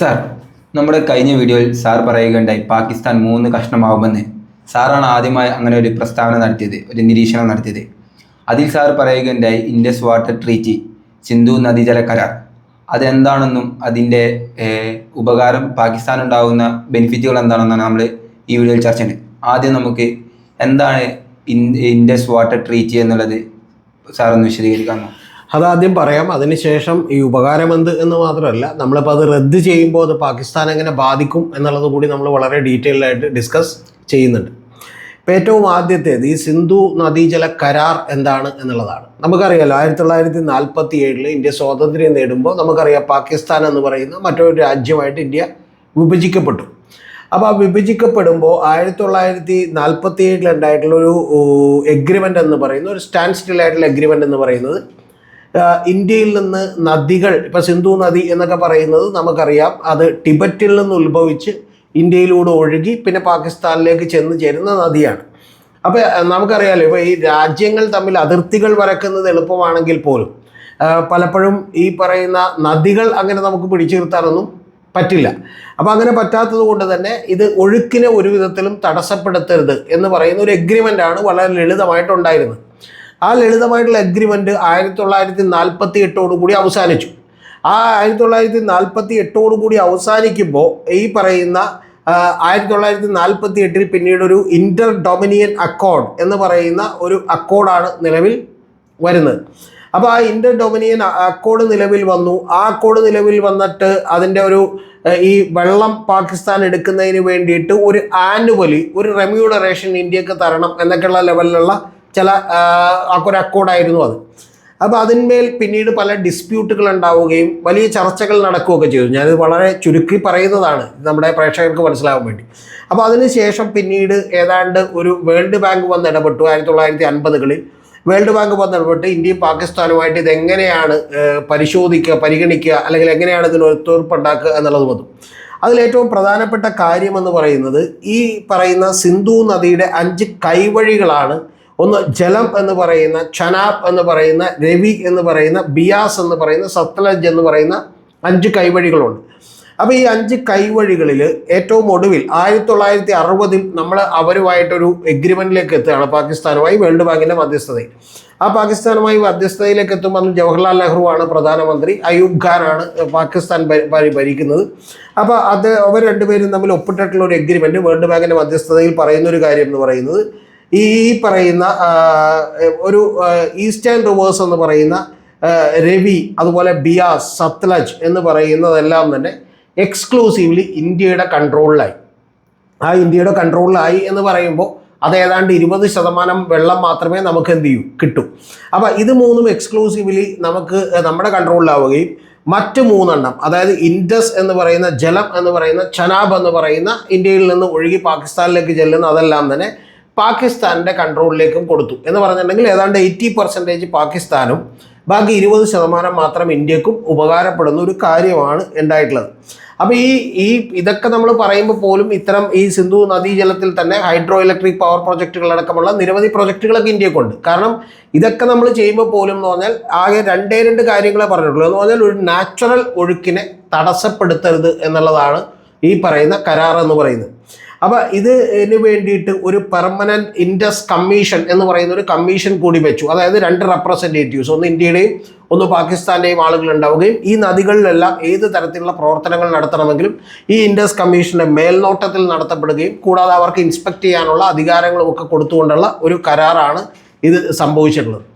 Sir നമ്മുടെ കഴിഞ്ഞ വീഡിയോയിൽ സാർ പറയുകയുണ്ടായി പാകിസ്ഥാൻ മൂന്ന് കഷ്ണമാവുമെന്ന്. സാറാണ് ആദ്യമായി അങ്ങനെ ഒരു പ്രസ്താവന നടത്തിയത് ഒരു നിരീക്ഷണം നടത്തിയത്. അതിൽ സാർ പറയുകയുണ്ടായി ഇൻഡസ് വാട്ടർ ട്രീറ്റി സിന്ധു നദീജല കരാർ. അതെന്താണെന്നും അതിന്റെ ഉപകാരം പാകിസ്ഥാൻ ഉണ്ടാകുന്ന ബെനിഫിറ്റുകൾ എന്താണെന്നാണ് നമ്മൾ ഈ വീഡിയോയിൽ ചർച്ച ചെയ്യുന്നത്. ആദ്യം നമുക്ക് എന്താണ് ഇൻ- ഇൻഡസ് വാട്ടർ ട്രീറ്റി എന്നുള്ളത് സാറൊന്ന് വിശദീകരിക്കാമോ? അതാദ്യം പറയാം അതിനുശേഷം ഈ ഉപകാരമെന്ത് എന്ന് മാത്രമല്ല നമ്മളിപ്പോൾ അത് റദ്ദ് ചെയ്യുമ്പോൾ അത് പാകിസ്ഥാൻ എങ്ങനെ ബാധിക്കും എന്നുള്ളത് കൂടി നമ്മൾ വളരെ ഡീറ്റെയിൽഡ് ആയിട്ട് ഡിസ്കസ് ചെയ്യുന്നുണ്ട്. ഇപ്പോൾ ഏറ്റവും ആദ്യത്തേത് ഈ സിന്ധു നദീജല കരാർ എന്താണ് എന്നുള്ളതാണ്. നമുക്കറിയാലോ ആയിരത്തി തൊള്ളായിരത്തി നാൽപ്പത്തി ഏഴിൽ ഇന്ത്യ സ്വാതന്ത്ര്യം നേടുമ്പോൾ നമുക്കറിയാം പാകിസ്ഥാൻ എന്ന് പറയുന്ന മറ്റൊരു രാജ്യമായിട്ട് ഇന്ത്യ വിഭജിക്കപ്പെട്ടു. അപ്പോൾ ആ വിഭജിക്കപ്പെടുമ്പോൾ ആയിരത്തി തൊള്ളായിരത്തി നാൽപ്പത്തി ഒരു എഗ്രിമെന്റ് എന്ന് പറയുന്ന ഒരു സ്റ്റാൻഡ് സ്റ്റിൽ ആയിട്ടുള്ള എഗ്രിമെന്റ് എന്ന് പറയുന്നത് ഇന്ത്യയിൽ നിന്ന് നദികൾ ഇപ്പം സിന്ധു നദി എന്നൊക്കെ പറയുന്നത് നമുക്കറിയാം. അത് ടിബറ്റിൽ നിന്ന് ഉത്ഭവിച്ച് ഇന്ത്യയിലൂടെ ഒഴുകി പിന്നെ പാകിസ്ഥാനിലേക്ക് ചെന്ന് ചേരുന്ന നദിയാണ്. അപ്പോൾ നമുക്കറിയാലോ ഇപ്പോൾ ഈ രാജ്യങ്ങൾ തമ്മിൽ അതിർത്തികൾ വരക്കുന്നത് എളുപ്പമാണെങ്കിൽ പോലും പലപ്പോഴും ഈ പറയുന്ന നദികൾ അങ്ങനെ നമുക്ക് പിടിച്ചു നിർത്താനൊന്നും പറ്റില്ല. അപ്പോൾ അങ്ങനെ പറ്റാത്തത് കൊണ്ട് തന്നെ ഇത് ഒഴുക്കിനെ ഒരു വിധത്തിലും തടസ്സപ്പെടുത്തരുത് എന്ന് പറയുന്ന ഒരു എഗ്രിമെന്റ് ആണ് വളരെ ലളിതമായിട്ടുണ്ടായിരുന്നത്. ആ ലളിതമായിട്ടുള്ള അഗ്രിമെന്റ് ആയിരത്തി തൊള്ളായിരത്തി നാൽപ്പത്തി എട്ടോടുകൂടി അവസാനിച്ചു. ആ ആയിരത്തി തൊള്ളായിരത്തി നാൽപ്പത്തി എട്ടോടുകൂടി അവസാനിക്കുമ്പോൾ ഈ പറയുന്ന ആയിരത്തി തൊള്ളായിരത്തി നാൽപ്പത്തി എട്ടിൽ പിന്നീട് ഒരു ഇന്റർ ഡൊമിനിയൻ അക്കോർഡ് എന്ന് പറയുന്ന ഒരു അക്കോർഡാണ് നിലവിൽ വരുന്നത്. അപ്പോൾ ആ ഇന്റർ ഡൊമിനിയൻ അക്കോർഡ് നിലവിൽ വന്നു. ആ അക്കോർഡ് നിലവിൽ വന്നിട്ട് അതിന്റെ ഒരു ഈ വെള്ളം പാകിസ്ഥാൻ എടുക്കുന്നതിന് വേണ്ടിയിട്ട് ഒരു ആനുവലി ഒരു റെമ്യൂണറേഷൻ ഇന്ത്യയ്ക്ക് തരണം എന്നൊക്കെയുള്ള ലെവലിലുള്ള ചില ഒരു അക്കോഡായിരുന്നു അത്. അപ്പോൾ അതിന്മേൽ പിന്നീട് പല ഡിസ്പ്യൂട്ടുകൾ ഉണ്ടാവുകയും വലിയ ചർച്ചകൾ നടക്കുകയൊക്കെ ചെയ്തു. ഞാനിത് വളരെ ചുരുക്കി പറയുന്നതാണ്. നമ്മുടെ പ്രേക്ഷകർക്ക് മനസ്സിലാവാൻ വേണ്ടി. അപ്പോൾ അതിനുശേഷം പിന്നീട് ഏതാണ്ട് ഒരു വേൾഡ് ബാങ്ക് വന്ന് ഇടപെട്ടു ആയിരത്തി തൊള്ളായിരത്തി അൻപതുകളിൽ വേൾഡ് ബാങ്ക് വന്ന് ഇടപെട്ട് ഇന്ത്യയും പാകിസ്ഥാനുമായിട്ട് ഇതെങ്ങനെയാണ് പരിശോധിക്കുക പരിഗണിക്കുക അല്ലെങ്കിൽ എങ്ങനെയാണ് ഇതിന് ഒത്തുതീർപ്പുണ്ടാക്കുക എന്നുള്ളത് വന്നു. അതിലേറ്റവും പ്രധാനപ്പെട്ട കാര്യമെന്ന് പറയുന്നത് ഈ പറയുന്ന സിന്ധു നദിയുടെ അഞ്ച് കൈവഴികളാണ് ഒന്ന് ജലം എന്ന് പറയുന്ന ചനാബ് എന്ന് പറയുന്ന രവി എന്ന് പറയുന്ന ബിയാസ് എന്ന് പറയുന്ന സത്ലജ് എന്ന് പറയുന്ന അഞ്ച് കൈവഴികളുണ്ട്. അപ്പോൾ ഈ അഞ്ച് കൈവഴികളിൽ ഏറ്റവും ഒടുവിൽ ആയിരത്തി തൊള്ളായിരത്തി അറുപതിൽ നമ്മൾ അവരുമായിട്ടൊരു എഗ്രിമെന്റിലേക്ക് എത്തുകയാണ് പാകിസ്ഥാനുമായി വേൾഡ് ബാങ്കിന്റെ മധ്യസ്ഥതയിൽ. ആ പാകിസ്ഥാനുമായി മധ്യസ്ഥതയിലേക്ക് എത്തുമ്പോൾ അന്ന് ജവഹർലാൽ നെഹ്റു ആണ് പ്രധാനമന്ത്രി അയൂബ് ഖാനാണ് പാകിസ്ഥാൻ ഭരിക്കുന്നത്. അപ്പോൾ അത് അവർ രണ്ടുപേരും തമ്മിൽ ഒപ്പിട്ടിട്ടുള്ള ഒരു എഗ്രിമെന്റ് വേൾഡ് ബാങ്കിന്റെ മധ്യസ്ഥതയിൽ പറയുന്ന ഒരു കാര്യം എന്ന് പറയുന്നത് ഈ പറയുന്ന ഒരു ഈസ്റ്റേൺ റിവേഴ്സ് എന്ന് പറയുന്ന രവി അതുപോലെ ബിയാസ് സത്ലജ് എന്ന് പറയുന്നതെല്ലാം തന്നെ എക്സ്ക്ലൂസീവ്ലി ഇന്ത്യയുടെ കൺട്രോളിലായി. ആ ഇന്ത്യയുടെ കൺട്രോളിലായി എന്ന് പറയുമ്പോൾ അത് ഏതാണ്ട് ഇരുപത് ശതമാനം വെള്ളം മാത്രമേ നമുക്ക് എന്ത് ചെയ്യൂ കിട്ടൂ. അപ്പോൾ ഇത് മൂന്നും എക്സ്ക്ലൂസീവ്ലി നമുക്ക് നമ്മുടെ കൺട്രോളിലാവുകയും മറ്റ് മൂന്നെണ്ണം അതായത് ഇൻഡസ് എന്ന് പറയുന്ന ജലം എന്ന് പറയുന്ന ചനാബ് എന്ന് പറയുന്ന ഇന്ത്യയിൽ നിന്ന് ഒഴുകി പാകിസ്ഥാനിലേക്ക് ചെല്ലുന്ന അതെല്ലാം തന്നെ പാകിസ്ഥാനിന്റെ കൺട്രോളിലേക്കും കൊടുത്തു. എന്ന് പറഞ്ഞിട്ടുണ്ടെങ്കിൽ ഏതാണ്ട് എയ്റ്റി പെർസെന്റേജ് പാകിസ്ഥാനും ബാക്കി ഇരുപത് ശതമാനം മാത്രം ഇന്ത്യക്കും ഉപകാരപ്പെടുന്ന ഒരു കാര്യമാണ് ഉണ്ടായിട്ടുള്ളത്. അപ്പോൾ ഈ ഈ ഇതൊക്കെ നമ്മൾ പറയുമ്പോൾ പോലും ഇത്തരം ഈ സിന്ധു നദീജലത്തിൽ തന്നെ ഹൈഡ്രോ ഇലക്ട്രിക് പവർ പ്രൊജക്റ്റുകളടക്കമുള്ള നിരവധി പ്രൊജക്റ്റുകളൊക്കെ ഇന്ത്യക്കുണ്ട്. കാരണം ഇതൊക്കെ നമ്മൾ ചെയ്യുമ്പോൾ പോലും എന്ന് പറഞ്ഞാൽ ആകെ രണ്ടേ രണ്ട് കാര്യങ്ങളെ പറഞ്ഞിട്ടുള്ളൂ. എന്ന് പറഞ്ഞാൽ ഒരു നാച്ചുറൽ ഒഴുക്കിനെ തടസ്സപ്പെടുത്തരുത് എന്നുള്ളതാണ് ഈ പറയുന്ന കരാർ എന്ന് പറയുന്നത്. അപ്പോൾ ഇതിന് വേണ്ടിയിട്ട് ഒരു പെർമനന്റ് ഇൻഡസ് കമ്മീഷൻ എന്ന് പറയുന്ന ഒരു കമ്മീഷൻ കൂടി വെച്ചു. അതായത് രണ്ട് റെപ്രസെന്റേറ്റീവ്സ് ഒന്ന് ഇന്ത്യയുടെയും ഒന്ന് പാകിസ്ഥാന്റെയും ആളുകൾ ഉണ്ടാവുകയും ഈ നദികളിലെല്ലാം ഏത് തരത്തിലുള്ള പ്രവർത്തനങ്ങൾ നടത്തണമെങ്കിലും ഈ ഇൻഡസ് കമ്മീഷന്റെ മേൽനോട്ടത്തിൽ നടത്തപ്പെടുകയും കൂടാതെ അവർക്ക് ഇൻസ്പെക്ട് ചെയ്യാനുള്ള അധികാരങ്ങളും ഒക്കെ കൊടുത്തുകൊണ്ടുള്ള ഒരു കരാറാണ് ഇത് സംഭവിച്ചിട്ടുള്ളത്.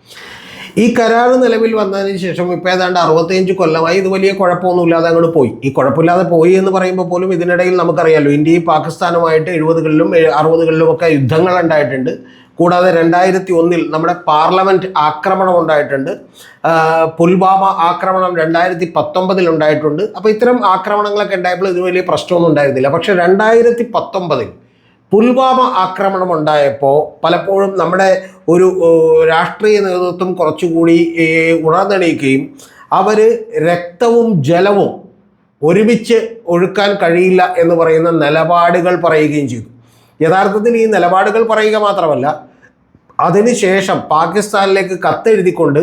ഈ കരാർ നിലവിൽ വന്നതിന് ശേഷം ഇപ്പോൾ ഏതാണ്ട് അറുപത്തിയഞ്ച് കൊല്ലമായി ഇത് വലിയ കുഴപ്പമൊന്നുമില്ലാതെ അങ്ങോട്ട് പോയി. ഈ കുഴപ്പമില്ലാതെ പോയി എന്ന് പറയുമ്പോൾ പോലും ഇതിനിടയിൽ നമുക്കറിയാലോ ഇന്ത്യയും പാകിസ്ഥാനുമായിട്ട് എഴുപതുകളിലും അറുപതുകളിലും ഒക്കെ യുദ്ധങ്ങൾ ഉണ്ടായിട്ടുണ്ട്. കൂടാതെ രണ്ടായിരത്തി ഒന്നിൽ നമ്മുടെ പാർലമെന്റ് ആക്രമണം ഉണ്ടായിട്ടുണ്ട്. പുൽവാമ ആക്രമണം രണ്ടായിരത്തി പത്തൊമ്പതിൽ ഉണ്ടായിട്ടുണ്ട്. അപ്പോൾ ഇത്തരം ആക്രമണങ്ങളൊക്കെ ഉണ്ടായപ്പോൾ ഇത് വലിയ പ്രശ്നമൊന്നും ഉണ്ടായിരുന്നില്ല. പക്ഷേ രണ്ടായിരത്തി പത്തൊമ്പതിൽ പുൽവാമ ആക്രമണം ഉണ്ടായപ്പോൾ പലപ്പോഴും നമ്മുടെ ഒരു രാഷ്ട്രീയ നേതൃത്വം കുറച്ചുകൂടി ഉണർന്നെണീക്കുകയും അവർ രക്തവും ജലവും ഒരുമിച്ച് ഒഴുക്കാൻ കഴിയില്ല എന്ന് പറയുന്ന നിലപാടുകൾ പറയുകയും ചെയ്തു. യഥാർത്ഥത്തിൽ ഈ നിലപാടുകൾ പറയുക മാത്രമല്ല അതിനുശേഷം പാകിസ്ഥാനിലേക്ക് കത്തെഴുതിക്കൊണ്ട്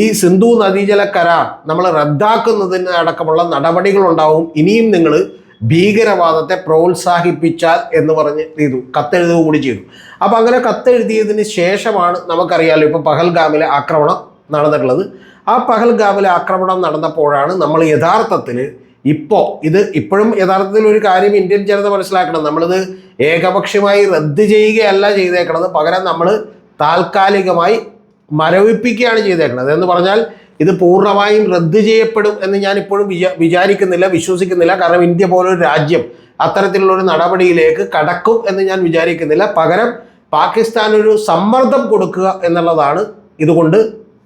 ഈ സിന്ധു നദീജല കരാർ നമ്മൾ റദ്ദാക്കുന്നതിന് അടക്കമുള്ള നടപടികളുണ്ടാവും. ഇനിയും നിങ്ങൾ ഭീകരവാദത്തെ പ്രോത്സാഹിപ്പിച്ചാൽ എന്ന് പറഞ്ഞ് ചെയ്തു. കത്തെഴുതുക കൂടി ചെയ്തു. അപ്പോൾ അങ്ങനെ കത്തെഴുതിയതിന് ശേഷമാണ് നമുക്കറിയാലോ ഇപ്പോൾ പഹൽഗാമിലെ ആക്രമണം നടന്നിട്ടുള്ളത്. ആ പഹൽഗാമിലെ ആക്രമണം നടന്നപ്പോഴാണ് നമ്മൾ യഥാർത്ഥത്തിൽ ഇപ്പോൾ ഇത് ഇപ്പോഴും യഥാർത്ഥത്തിൽ ഒരു കാര്യം ഇന്ത്യൻ ജനത മനസ്സിലാക്കണം. നമ്മളിത് ഏകപക്ഷമായി റദ്ദ് ചെയ്യുകയല്ല ചെയ്തേക്കണത്. പകരം നമ്മൾ താൽക്കാലികമായി മരവിപ്പിക്കുകയാണ് ചെയ്തേക്കുന്നത് എന്ന് പറഞ്ഞാൽ ഇത് പൂർണമായും റദ്ദ് ചെയ്യപ്പെടും എന്ന് ഞാൻ ഇപ്പോഴും വിചാ വിചാരിക്കുന്നില്ല വിശ്വസിക്കുന്നില്ല. കാരണം ഇന്ത്യ പോലൊരു രാജ്യം അത്തരത്തിലുള്ള ഒരു നടപടിയിലേക്ക് കടക്കും എന്ന് ഞാൻ വിചാരിക്കുന്നില്ല. പകരം പാകിസ്ഥാൻ ഒരു സമ്മർദ്ദം കൊടുക്കുക എന്നുള്ളതാണ് ഇതുകൊണ്ട്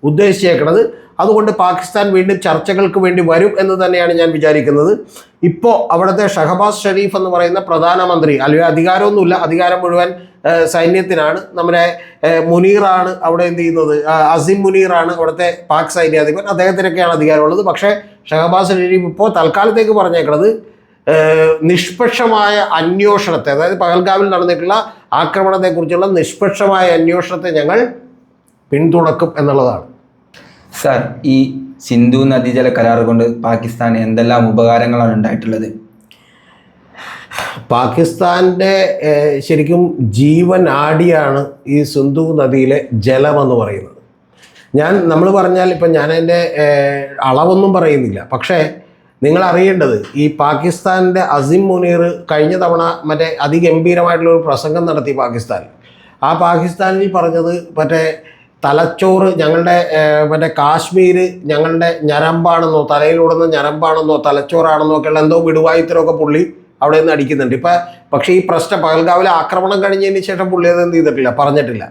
ഉദ്ദേശിച്ചേക്കുന്നത് അതുകൊണ്ട് പാകിസ്ഥാൻ വീണ്ടും ചർച്ചകൾക്ക് വേണ്ടി വരും എന്ന് തന്നെയാണ് ഞാൻ വിചാരിക്കുന്നത്. ഇപ്പോൾ അവിടുത്തെ ഷഹബാസ് ഷെരീഫ് എന്ന് പറയുന്ന പ്രധാനമന്ത്രി അല്ലെങ്കിൽ അധികാരമൊന്നുമില്ല അധികാരം മുഴുവൻ സൈന്യത്തിനാണ്. നമ്മുടെ മുനീറാണ് അവിടെ എന്ത് ചെയ്യുന്നത്? അസിം മുനീറാണ് അവിടുത്തെ പാക് സൈന്യാധിപൻ. അദ്ദേഹത്തിനൊക്കെയാണ് അധികാരമുള്ളത്. പക്ഷേ ഷഹബാസ് ഷെരീഫ് ഇപ്പോൾ തൽക്കാലത്തേക്ക് പറഞ്ഞേക്കുന്നത് നിഷ്പക്ഷമായ അന്വേഷണത്തെ അതായത് പഹൽഗാമിൽ നടന്നിട്ടുള്ള ആക്രമണത്തെക്കുറിച്ചുള്ള നിഷ്പക്ഷമായ അന്വേഷണത്തെ ഞങ്ങൾ പിന്തുണക്കും എന്നുള്ളതാണ്. സാർ ഈ സിന്ധു നദീജല കരാർ കൊണ്ട് പാകിസ്ഥാൻ എന്തെല്ലാം ഉപകാരങ്ങളാണ് ഉണ്ടായിട്ടുള്ളത്? പാകിസ്ഥാന്റെ ശരിക്കും ജീവൻ ആടിയാണ് ഈ സിന്ധു നദിയിലെ ജലമെന്ന് പറയുന്നത്. ഞാൻ നമ്മൾ പറഞ്ഞാൽ ഇപ്പം ഞാൻ അതിന്റെ അളവൊന്നും പറയുന്നില്ല. പക്ഷേ നിങ്ങൾ അറിയേണ്ടത് ഈ പാകിസ്ഥാന്റെ അസിം മുനീർ കഴിഞ്ഞ തവണ മറ്റേ അതിഗംഭീരമായിട്ടുള്ള ഒരു പ്രസംഗം നടത്തി പാകിസ്ഥാൻ ആ പാകിസ്ഥാനിൽ പറഞ്ഞത് മറ്റേ തലച്ചോറ് ഞങ്ങളുടെ മറ്റേ കാശ്മീർ ഞങ്ങളുടെ ഞരമ്പാണെന്നോ തലയിലൂടുന്ന ഞരമ്പാണെന്നോ തലച്ചോറാണെന്നോ ഒക്കെയുള്ള എന്തോ വിടുവായുത്തരമൊക്കെ പുള്ളി അവിടെ നിന്ന് അടിക്കുന്നുണ്ട്. ഇപ്പം പക്ഷേ ഈ പ്രശ്നം പകൽഗാവിലെ ആക്രമണം കഴിഞ്ഞതിന് ശേഷം പുള്ളി അത് എന്ത് ചെയ്തിട്ടില്ല പറഞ്ഞിട്ടില്ല.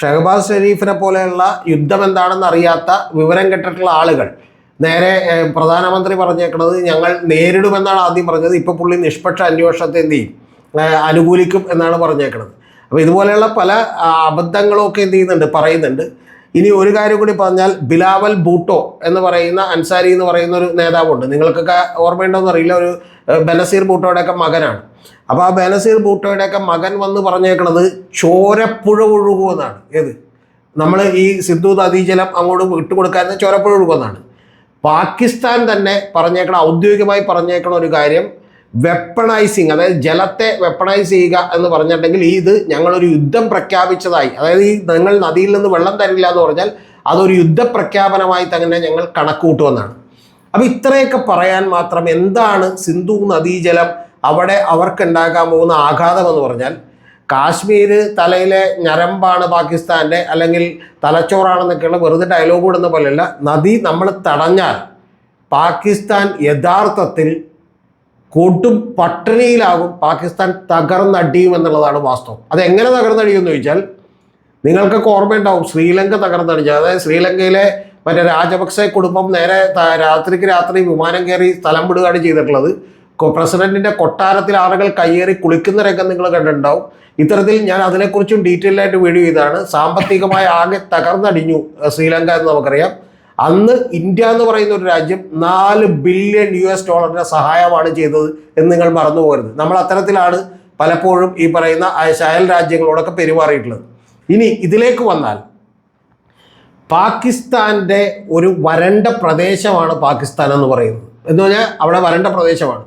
ഷഹബാസ് ഷെരീഫിനെ പോലെയുള്ള യുദ്ധം എന്താണെന്ന് അറിയാത്ത വിവരം കെട്ടിട്ടുള്ള ആളുകൾ നേരെ പ്രധാനമന്ത്രി പറഞ്ഞേക്കുന്നത് ഞങ്ങൾ നേരിടുമെന്നാണ് ആദ്യം പറഞ്ഞത് ഇപ്പോൾ പുള്ളി നിഷ്പക്ഷ അന്വേഷണത്തെ എന്ത് ചെയ്യും? അനുകൂലിക്കും എന്നാണ് പറഞ്ഞേക്കുന്നത് അപ്പോൾ ഇതുപോലെയുള്ള പല അബദ്ധങ്ങളും ഒക്കെ എന്ത് ചെയ്യുന്നുണ്ട് പറയുന്നുണ്ട്. ഇനി ഒരു കാര്യം കൂടി പറഞ്ഞാൽ ബിലാവൽ ബൂട്ടോ എന്ന് പറയുന്ന അൻസാരി എന്ന് പറയുന്ന ഒരു നേതാവുണ്ട്. നിങ്ങൾക്കൊക്കെ ഓർമ്മയുണ്ടോ അറിയില്ല ഒരു ബനസീർ ബൂട്ടോയുടെയൊക്കെ മകനാണ്. അപ്പോൾ ആ ബനസീർ ബൂട്ടോയുടെയൊക്കെ മകൻ വന്ന് പറഞ്ഞേക്കണത് ചോരപ്പുഴ ഒഴുകുമെന്നാണ് ഏത്? നമ്മൾ ഈ സിന്ധു നദീജലം അങ്ങോട്ട് വിട്ടുകൊടുക്കാതെ ചോരപ്പുഴ ഒഴുകുമെന്നാണ്. പാകിസ്ഥാൻ തന്നെ പറഞ്ഞേക്കണ ഔദ്യോഗികമായി പറഞ്ഞേക്കണ ഒരു കാര്യം വെപ്പണൈസിങ് അതായത് ജലത്തെ വെപ്പണൈസ് ചെയ്യുക എന്ന് പറഞ്ഞിട്ടുണ്ടെങ്കിൽ ഇത് ഞങ്ങളൊരു യുദ്ധം പ്രഖ്യാപിച്ചതായി. അതായത് ഈ നിങ്ങൾ നദിയിൽ നിന്ന് വെള്ളം തരില്ല എന്ന് പറഞ്ഞാൽ അതൊരു യുദ്ധപ്രഖ്യാപനമായി തന്നെ ഞങ്ങൾ കണക്കൂട്ടുമെന്നാണ് അപ്പോൾ ഇത്രയൊക്കെ പറയാൻ മാത്രം എന്താണ് സിന്ധു നദീജലം അവിടെ അവർക്കുണ്ടാകാൻ പോകുന്ന ആഘാതം എന്ന് പറഞ്ഞാൽ കാശ്മീർ തലയിലെ ഞരമ്പാണ് പാകിസ്ഥാന്റെ അല്ലെങ്കിൽ തലച്ചോറാണെന്നൊക്കെയുള്ള വെറുതെ ഡയലോഗ് ഇടുന്ന പോലെയല്ല നദി നമ്മൾ തടഞ്ഞാൽ പാകിസ്ഥാൻ യഥാർത്ഥത്തിൽ കൊടും പട്ടിണിയിലാകും പാകിസ്ഥാൻ തകർന്നടിയും എന്നുള്ളതാണ് വാസ്തവം. അതെങ്ങനെ തകർന്നടിയെന്ന് ചോദിച്ചാൽ നിങ്ങൾക്കൊക്കെ ഓർമ്മയുണ്ടാവും ശ്രീലങ്ക തകർന്നടിച്ചു അതായത് ശ്രീലങ്കയിലെ മറ്റേ രാജപക്സെ കുടുംബം നേരെ രാത്രിക്ക് രാത്രി വിമാനം കയറി സ്ഥലം വിടുകയാണ് ചെയ്തിട്ടുള്ളത്. പ്രസിഡന്റിന്റെ കൊട്ടാരത്തിൽ ആളുകൾ കയ്യേറി കുളിക്കുന്ന രംഗം നിങ്ങൾ കണ്ടിട്ടുണ്ടാവും. ഇത്തരത്തിൽ ഞാൻ അതിനെക്കുറിച്ചും ഡീറ്റെയിൽ ആയിട്ട് വീഡിയോ ചെയ്താണ് സാമ്പത്തികമായി ആകെ തകർന്നടിഞ്ഞു ശ്രീലങ്ക എന്ന് നമുക്കറിയാം. അന്ന് ഇന്ത്യ എന്ന് പറയുന്ന ഒരു രാജ്യം നാല് ബില്യൺ യു എസ് ഡോളറിന്റെ സഹായമാണ് ചെയ്തത് എന്ന് നിങ്ങൾ മറന്നു പോകരുത്. നമ്മൾ അത്തരത്തിലാണ് പലപ്പോഴും ഈ പറയുന്ന അയൽ രാജ്യങ്ങളോടൊക്കെ പെരുമാറിയിട്ടുള്ളത്. ഇനി ഇതിലേക്ക് വന്നാൽ പാകിസ്ഥാന്റെ ഒരു വരണ്ട പ്രദേശമാണ് പാകിസ്ഥാൻ എന്ന് പറയുന്നത്. എന്ന് പറഞ്ഞാൽ അവിടെ വരണ്ട പ്രദേശമാണ്.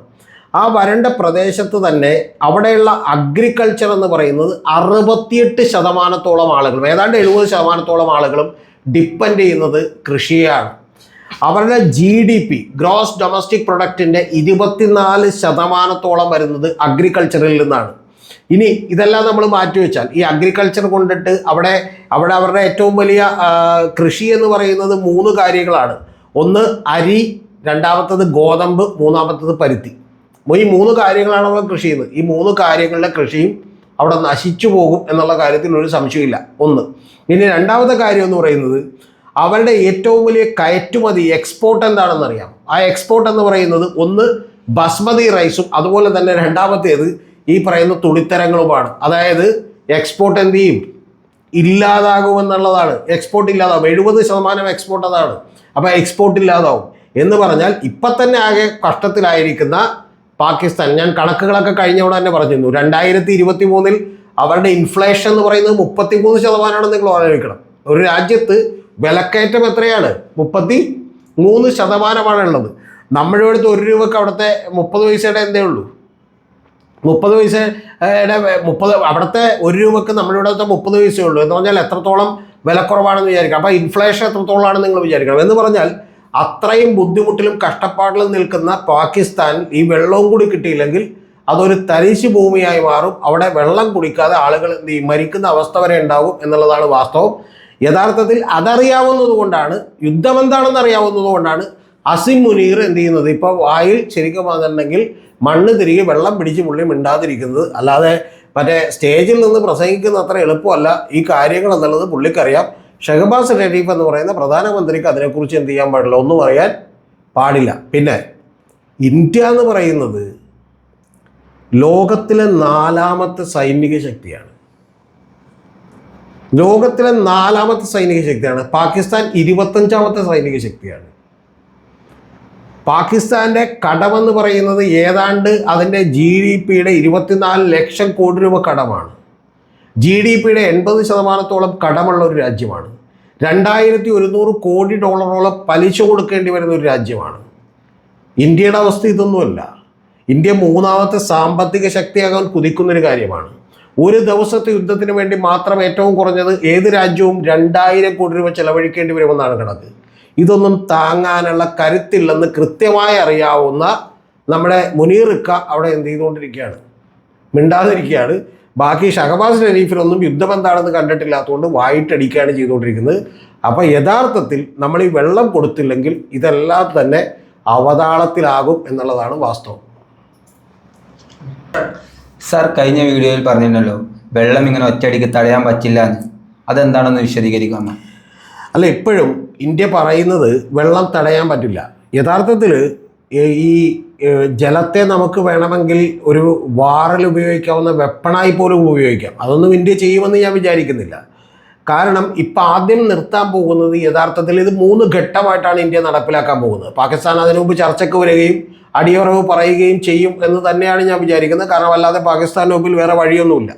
ആ വരണ്ട പ്രദേശത്ത് തന്നെ അവിടെയുള്ള അഗ്രികൾച്ചർ എന്ന് പറയുന്നത് അറുപത്തിയെട്ട് ശതമാനത്തോളം ആളുകളും ഏതാണ്ട് എഴുപത് ശതമാനത്തോളം ആളുകളും ഡിപ്പെൻഡ് ചെയ്യുന്നത് കൃഷിയാണ് അവരുടെ G D P gross domestic പ്രൊഡക്റ്റിന്റെ ഇരുപത്തിനാല് ശതമാനത്തോളം വരുന്നത് അഗ്രികൾച്ചറിൽ നിന്നാണ്. ഇനി ഇതെല്ലാം നമ്മൾ മാറ്റിവെച്ചാൽ ഈ അഗ്രികൾച്ചർ കൊണ്ടിട്ട് അവിടെ അവിടെ അവരുടെ ഏറ്റവും വലിയ കൃഷി എന്ന് പറയുന്നത് മൂന്ന് കാര്യങ്ങളാണ്. ഒന്ന് അരി രണ്ടാമത്തത് ഗോതമ്പ് മൂന്നാമത്തത് പരുത്തി. ഈ മൂന്ന് കാര്യങ്ങളാണ് അവർ കൃഷി ചെയ്യുന്നത്. ഈ മൂന്ന് കാര്യങ്ങളുടെ കൃഷിയും അവിടെ നശിച്ചു പോകും എന്നുള്ള കാര്യത്തിൽ ഒരു സംശയമില്ല ഒന്ന്. ഇനി രണ്ടാമത്തെ കാര്യം എന്ന് പറയുന്നത് അവരുടെ ഏറ്റവും വലിയ കയറ്റുമതി എക്സ്പോർട്ട് എന്താണെന്ന് അറിയാം ആ എക്സ്പോർട്ട് എന്ന് പറയുന്നത് ഒന്ന് ബസ്മതി റൈസും അതുപോലെ തന്നെ രണ്ടാമത്തേത് ഈ പറയുന്ന തുണിത്തരങ്ങളുമാണ്. അതായത് എക്സ്പോർട്ട് എന്ത് ചെയ്യും? ഇല്ലാതാകുമെന്നുള്ളതാണ്. എക്സ്പോർട്ട് ഇല്ലാതാവും. എഴുപത് ശതമാനം എക്സ്പോർട്ട് അതാണ്. അപ്പോൾ എക്സ്പോർട്ട് ഇല്ലാതാവും. എന്ന് പറഞ്ഞാൽ ഇപ്പം തന്നെ ആകെ കഷ്ടത്തിലായിരിക്കുന്ന പാകിസ്ഥാൻ. ഞാൻ കണക്കുകളൊക്കെ കഴിഞ്ഞവിടെ തന്നെ പറഞ്ഞിരുന്നു. രണ്ടായിരത്തി ഇരുപത്തി മൂന്നിൽ അവരുടെ ഇൻഫ്ലേഷൻ എന്ന് പറയുന്നത് മുപ്പത്തി മൂന്ന് ശതമാനമാണെന്ന് നിങ്ങൾ ഓർമ്മിക്കണം ഒരു രാജ്യത്ത് വിലക്കയറ്റം എത്രയാണ്? മുപ്പത്തി മൂന്ന് ശതമാനമാണ് ഉള്ളത് നമ്മുടെ അടുത്ത് ഒരു രൂപക്ക് അവിടുത്തെ മുപ്പത് പൈസയുടെ എന്തേ ഉള്ളൂ? മുപ്പത് പൈസയുടെ മുപ്പത് അവിടുത്തെ ഒരു രൂപക്ക് നമ്മുടെ ഇവിടുത്തെ മുപ്പത് പൈസയേ ഉള്ളൂ. എന്ന് പറഞ്ഞാൽ എത്രത്തോളം വിലക്കുറവാണെന്ന് വിചാരിക്കാം അപ്പോൾ ഇൻഫ്ലേഷൻ എത്രത്തോളമാണെന്ന് നിങ്ങൾ വിചാരിക്കണം. എന്ന് പറഞ്ഞാൽ അത്രയും ബുദ്ധിമുട്ടിലും കഷ്ടപ്പാടിലും നിൽക്കുന്ന പാകിസ്ഥാൻ ഈ വെള്ളവും കൂടി കിട്ടിയില്ലെങ്കിൽ അതൊരു തരിശു ഭൂമിയായി മാറും. അവിടെ വെള്ളം കുടിക്കാതെ ആളുകൾ എന്ത് ചെയ്യും? മരിക്കുന്ന അവസ്ഥ വരെ ഉണ്ടാകും എന്നുള്ളതാണ് വാസ്തവം. യഥാർത്ഥത്തിൽ അതറിയാവുന്നതുകൊണ്ടാണ് യുദ്ധം എന്താണെന്ന് അറിയാവുന്നതുകൊണ്ടാണ് അസിം മുനീർ എന്ത് ചെയ്യുന്നത്? ഇപ്പോൾ വായിൽ ശരിക്കും പറഞ്ഞിട്ടുണ്ടെങ്കിൽ മണ്ണ് തിരികെ വെള്ളം പിടിച്ച് പുള്ളി മിണ്ടാതിരിക്കുന്നത്. അല്ലാതെ മറ്റേ സ്റ്റേജിൽ നിന്ന് പ്രസംഗിക്കുന്ന അത്ര എളുപ്പമല്ല. ഈ കാര്യങ്ങൾ എന്നുള്ളത് പുള്ളിക്കറിയാം. ഷഹബാസ് ഷെരീഫ് എന്ന് പറയുന്ന പ്രധാനമന്ത്രിക്ക് അതിനെക്കുറിച്ച് എന്ത് ചെയ്യാൻ പാടില്ല? ഒന്നും അറിയാൻ പാടില്ല. പിന്നെ ഇന്ത്യ എന്ന് പറയുന്നത് ലോകത്തിലെ നാലാമത്തെ സൈനിക ശക്തിയാണ്. ലോകത്തിലെ നാലാമത്തെ സൈനിക ശക്തിയാണ്. പാകിസ്ഥാൻ ഇരുപത്തഞ്ചാമത്തെ സൈനിക ശക്തിയാണ്. പാകിസ്ഥാന്റെ കടമെന്ന് പറയുന്നത് ഏതാണ്ട് അതിന്റെ ജി ഡി പിയുടെ ഇരുപത്തിനാല് ലക്ഷം കോടി രൂപ കടമാണ്. ജി ഡി പിയുടെ എൺപത് ശതമാനത്തോളം കടമുള്ള ഒരു രാജ്യമാണ്. രണ്ടായിരത്തി ഒരുന്നൂറ് കോടി ഡോളറോളം പലിശ കൊടുക്കേണ്ടി വരുന്ന ഒരു രാജ്യമാണ്. ഇന്ത്യയുടെ അവസ്ഥ ഇതൊന്നുമല്ല. ഇന്ത്യ മൂന്നാമത്തെ സാമ്പത്തിക ശക്തിയാകാൻ കുതിക്കുന്നൊരു കാര്യമാണ്. ഒരു ദിവസത്തെ യുദ്ധത്തിന് വേണ്ടി മാത്രം ഏറ്റവും കുറഞ്ഞത് ഏത് രാജ്യവും രണ്ടായിരം കോടി രൂപ ചെലവഴിക്കേണ്ടി വരുമെന്നാണ് കണക്ക്. ഇതൊന്നും താങ്ങാനുള്ള കരുത്തില്ലെന്ന് കൃത്യമായി അറിയാവുന്ന നമ്മുടെ മുനീർക്ക അവിടെ എന്ത് ചെയ്തുകൊണ്ടിരിക്കുകയാണ്. മിണ്ടാതിരിക്കുകയാണ്. ബാക്കി ഷഹബാസ് ഷെരീഫിനൊന്നും യുദ്ധം എന്താണെന്ന് കണ്ടിട്ടില്ലാത്തതുകൊണ്ട് വായിട്ടടിക്കുകയാണ് ചെയ്തുകൊണ്ടിരിക്കുന്നത്. അപ്പോൾ യഥാർത്ഥത്തിൽ നമ്മൾ ഈ വെള്ളം കൊടുത്തില്ലെങ്കിൽ ഇതെല്ലാം തന്നെ അവതാളത്തിലാകും എന്നുള്ളതാണ് വാസ്തവം. സാർ കഴിഞ്ഞ വീഡിയോയിൽ പറഞ്ഞിട്ടുണ്ടല്ലോ വെള്ളം ഇങ്ങനെ ഒറ്റയടിക്ക് തടയാൻ പറ്റില്ല എന്ന് അതെന്താണെന്ന് വിശദീകരിക്കാമോ അല്ല ഇപ്പോഴും ഇന്ത്യ പറയുന്നത് വെള്ളം തടയാൻ പറ്റില്ല. യഥാർത്ഥത്തിൽ ഈ ജലത്തെ നമുക്ക് വേണമെങ്കിൽ ഒരു വാറൽ ഉപയോഗിക്കാവുന്ന വെപ്പണായി പോലും ഉപയോഗിക്കാം. അതൊന്നും ഇന്ത്യ ചെയ്യുമെന്ന് ഞാൻ വിചാരിക്കുന്നില്ല. കാരണം ഇപ്പം ആദ്യം നിർത്താൻ പോകുന്നത് യഥാർത്ഥത്തിൽ ഇത് മൂന്ന് ഘട്ടമായിട്ടാണ് ഇന്ത്യ നടപ്പിലാക്കാൻ പോകുന്നത്. പാകിസ്ഥാൻ അതിനു മുമ്പ് ചർച്ചയ്ക്ക് വരികയും അടിയറവ് പറയുകയും ചെയ്യും എന്ന് തന്നെയാണ് ഞാൻ വിചാരിക്കുന്നത്. കാരണം അല്ലാതെ പാകിസ്ഥാൻ മുമ്പിൽ വേറെ വഴിയൊന്നുമില്ല.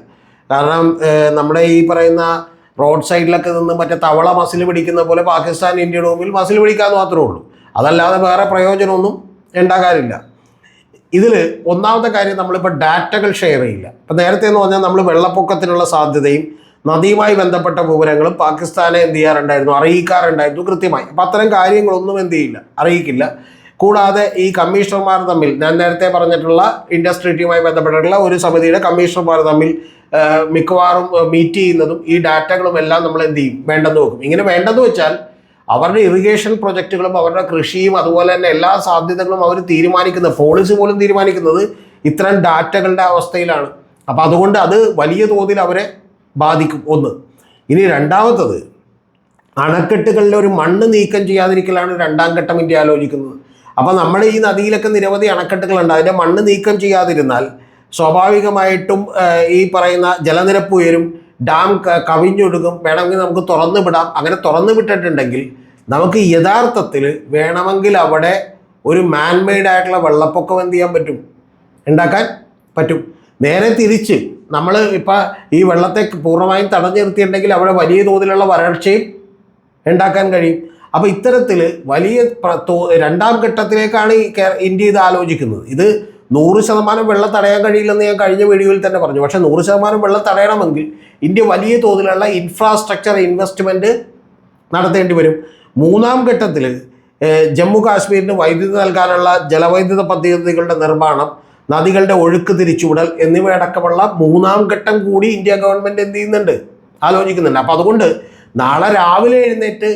കാരണം നമ്മുടെ ഈ പറയുന്ന റോഡ് സൈഡിലൊക്കെ നിന്ന് മറ്റേ തവള മസിൽ പിടിക്കുന്ന പോലെ പാകിസ്ഥാൻ ഇന്ത്യയുടെ മുമ്പിൽ മസിൽ പിടിക്കാൻ മാത്രമേ ഉള്ളൂ. അതല്ലാതെ വേറെ പ്രയോജനമൊന്നും ഉണ്ടാകാനില്ല. ഇതിൽ ഒന്നാമത്തെ കാര്യം നമ്മളിപ്പോൾ ഡാറ്റകൾ ഷെയർ ചെയ്യില്ല. ഇപ്പം നേരത്തെ എന്ന് പറഞ്ഞാൽ നമ്മൾ വെള്ളപ്പൊക്കത്തിനുള്ള സാധ്യതയും നദിയുമായി ബന്ധപ്പെട്ട വിവരങ്ങളും പാകിസ്ഥാനെ എന്ത് ചെയ്യാറുണ്ടായിരുന്നു അറിയിക്കാറുണ്ടായിരുന്നു കൃത്യമായി. അപ്പം അത്തരം കാര്യങ്ങളൊന്നും എന്ത് ചെയ്യില്ല അറിയിക്കില്ല. കൂടാതെ ഈ കമ്മീഷണർമാർ തമ്മിൽ ഞാൻ നേരത്തെ പറഞ്ഞിട്ടുള്ള ഇൻഡസ്ട്രി ബന്ധപ്പെട്ടിട്ടുള്ള ഒരു സമിതിയുടെ കമ്മീഷണർമാർ തമ്മിൽ മിക്കവാറും മീറ്റ് ചെയ്യുന്നതും ഈ ഡാറ്റകളും എല്ലാം നമ്മൾ എന്ത് ചെയ്യും വേണ്ടെന്ന് വെക്കും. ഇങ്ങനെ വേണ്ടെന്ന് വെച്ചാൽ അവരുടെ ഇറിഗേഷൻ പ്രൊജക്റ്റുകളും അവരുടെ കൃഷിയും അതുപോലെ തന്നെ എല്ലാ സാധ്യതകളും അവർ തീരുമാനിക്കുന്ന പോളിസി പോലും തീരുമാനിക്കുന്നത് ഇത്തരം ഡാറ്റകളുടെ അവസ്ഥയിലാണ്. അപ്പോൾ അതുകൊണ്ട് അത് വലിയ തോതിൽ അവരെ ബാധിക്കും. ഒന്ന്. ഇനി രണ്ടാമത്തത് അണക്കെട്ടുകളിലെ ഒരു മണ്ണ് നീക്കം ചെയ്യാതിരിക്കലാണ് രണ്ടാം ഘട്ടം ഇന്ത്യ ആലോചിക്കുന്നത്. അപ്പോൾ നമ്മൾ ഈ നദിയിലൊക്കെ നിരവധി അണക്കെട്ടുകളുണ്ട്. അതിന്റെ മണ്ണ് നീക്കം ചെയ്യാതിരുന്നാൽ സ്വാഭാവികമായിട്ടും ഈ പറയുന്ന ജലനിരപ്പ് ഉയരും. ഡാം കവിഞ്ഞൊഴുകും വേണമെങ്കിൽ നമുക്ക് തുറന്നു വിടാം. അങ്ങനെ തുറന്നു വിട്ടിട്ടുണ്ടെങ്കിൽ നമുക്ക് യഥാർത്ഥത്തിൽ വേണമെങ്കിൽ അവിടെ ഒരു മാൻമെയ്ഡ് ആയിട്ടുള്ള വെള്ളപ്പൊക്കം എന്ത് ചെയ്യാൻ പറ്റും? ഉണ്ടാക്കാൻ പറ്റും. നേരെ തിരിച്ച് നമ്മൾ ഇപ്പം ഈ വെള്ളത്തെ പൂർണമായും തടഞ്ഞു നിർത്തിയിട്ടുണ്ടെങ്കിൽ അവിടെ വലിയ തോതിലുള്ള വരൾച്ചയും ഉണ്ടാക്കാൻ കഴിയും. അപ്പോൾ ഇത്തരത്തിൽ വലിയ രണ്ടാം ഘട്ടത്തിലേക്കാണ് ഇന്ത്യ ഇത് ആലോചിക്കുന്നത്. ഇത് നൂറ് ശതമാനം വെള്ളം തടയാൻ കഴിയില്ലെന്ന് ഞാൻ കഴിഞ്ഞ വീഡിയോയിൽ തന്നെ പറഞ്ഞു. പക്ഷേ നൂറ് ശതമാനം വെള്ളം തടയണമെങ്കിൽ ഇന്ത്യ വലിയ തോതിലുള്ള ഇൻഫ്രാസ്ട്രക്ചർ ഇൻവെസ്റ്റ്മെന്റ് നടത്തേണ്ടി വരും. മൂന്നാം ഘട്ടത്തിൽ ജമ്മു കാശ്മീരിന് വൈദ്യുതി നൽകാനുള്ള ജലവൈദ്യുത പദ്ധതികളുടെ നിർമ്മാണം നദികളുടെ ഒഴുക്ക് തിരിച്ചുവിടൽ എന്നിവയടക്കമുള്ള മൂന്നാം ഘട്ടം കൂടി ഇന്ത്യ ഗവൺമെന്റ് എന്ത് ചെയ്യുന്നുണ്ട്? ആലോചിക്കുന്നുണ്ട്. അപ്പോൾ അതുകൊണ്ട് നാളെ രാവിലെ എഴുന്നേറ്റ്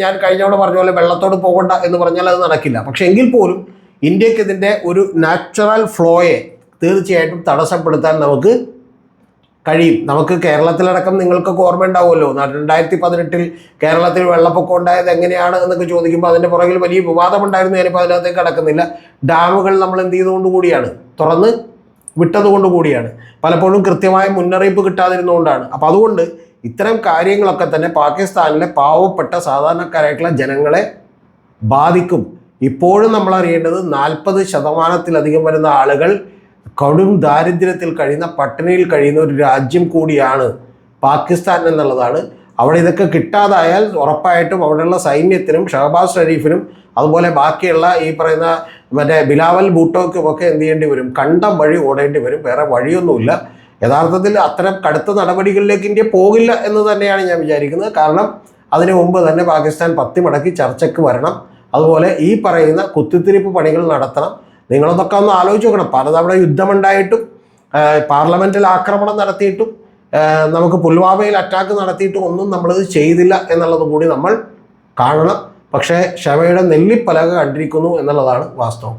ഞാൻ കഴിഞ്ഞവിടെ പറഞ്ഞ പോലെ വെള്ളത്തോട് പോകണ്ട എന്ന് പറഞ്ഞാൽ അത് നടക്കില്ല. പക്ഷേ എങ്കിൽ പോലും ഇന്ത്യയ്ക്ക് ഇതിന്റെ ഒരു നാച്ചുറൽ ഫ്ലോയെ തീർച്ചയായിട്ടും തടസ്സപ്പെടുത്താൻ നമുക്ക് കഴിയും. നമുക്ക് കേരളത്തിലടക്കം നിങ്ങൾക്കൊക്കെ ഓർമ്മ ഉണ്ടാവുമല്ലോ. രണ്ടായിരത്തി പതിനെട്ടിൽ കേരളത്തിൽ വെള്ളപ്പൊക്കം ഉണ്ടായത് എങ്ങനെയാണ് എന്നൊക്കെ ചോദിക്കുമ്പോൾ അതിന്റെ പുറകിൽ വലിയ വിവാദമുണ്ടായിരുന്നു. ഞാനിപ്പോൾ അതിനകത്തേക്ക് കടക്കുന്നില്ല. ഡാമുകൾ നമ്മൾ എന്ത് ചെയ്തുകൊണ്ട് കൂടിയാണ്? തുറന്ന് വിട്ടതുകൊണ്ട് കൂടിയാണ്. പലപ്പോഴും കൃത്യമായ മുന്നറിയിപ്പ് കിട്ടാതിരുന്നുകൊണ്ടാണ് അപ്പോൾ അതുകൊണ്ട് ഇത്തരം കാര്യങ്ങളൊക്കെ തന്നെ പാകിസ്ഥാനിലെ പാവപ്പെട്ട സാധാരണക്കാരായിട്ടുള്ള ജനങ്ങളെ ബാധിക്കും. ഇപ്പോഴും നമ്മൾ അറിയേണ്ടത് നാൽപ്പത് ശതമാനത്തിലധികം വരുന്ന ആളുകൾ കടും ദാരിദ്ര്യത്തിൽ കഴിയുന്ന പട്ടിണിയിൽ കഴിയുന്ന ഒരു രാജ്യം കൂടിയാണ് പാകിസ്ഥാൻ എന്നുള്ളതാണ്. അവിടെ ഇതൊക്കെ കിട്ടാതായാൽ ഉറപ്പായിട്ടും അവിടെയുള്ള സൈന്യത്തിനും ഷഹബാസ് ഷരീഫിനും അതുപോലെ ബാക്കിയുള്ള ഈ പറയുന്ന മറ്റേ ബിലാവൽ ബൂട്ടോക്കും ഒക്കെ എന്ത് ചെയ്യേണ്ടി വരും? കണ്ടം വഴി ഓടേണ്ടി വരും. വേറെ വഴിയൊന്നുമില്ല. യഥാർത്ഥത്തിൽ അത്തരം കടുത്ത നടപടികളിലേക്ക് ഇന്ത്യ പോകില്ല എന്ന് തന്നെയാണ് ഞാൻ വിചാരിക്കുന്നത്. കാരണം അതിനു മുമ്പ് തന്നെ പാകിസ്ഥാൻ പത്തി മടക്കി ചർച്ചയ്ക്ക് വരണം. അതുപോലെ ഈ പറയുന്ന കുത്തിത്തിരിപ്പ് പണികൾ നടത്തണം. നിങ്ങളതൊക്കെ ഒന്ന് ആലോചിച്ച് നോക്കണം. പലതവണ യുദ്ധമുണ്ടായിട്ടും പാർലമെന്റിൽ ആക്രമണം നടത്തിയിട്ടും നമുക്ക് പുൽവാമയിൽ അറ്റാക്ക് നടത്തിയിട്ടും ഒന്നും നമ്മളിത് ചെയ്തില്ല എന്നുള്ളത് കൂടി നമ്മൾ കാണണം. പക്ഷേ ക്ഷമയുടെ നെല്ലിപ്പലക കണ്ടിരിക്കുന്നു എന്നുള്ളതാണ് വാസ്തവം.